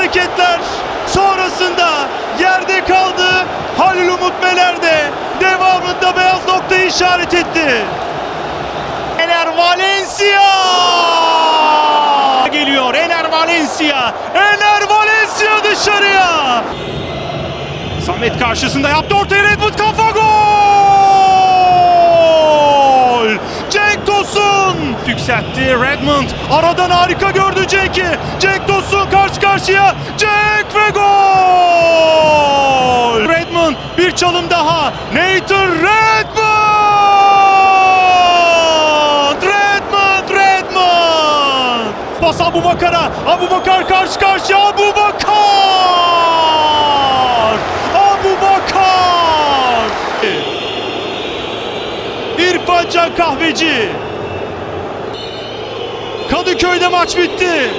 Hareketler. Sonrasında yerde kaldı. Halil Umut Meler de devamında beyaz noktayı işaret etti. Ener Valencia geliyor. Ener Valencia. Ener Valencia dışarıya. Samet karşısında yaptı ortaya Redmond kafa gol! Cenk Tosun yükseltti Redmond. Aradan harika gördü Cenk'i. Karşıya. Cenk ve gol! Redmond bir çalım daha. Nathan Redmond! Redmond, Redmond! Pas Abu Bakar'a. Abu Bakar karşı karşıya. Abu Bakar! Abu Bakar! İrfan Can Kahveci. Kadıköy'de maç bitti.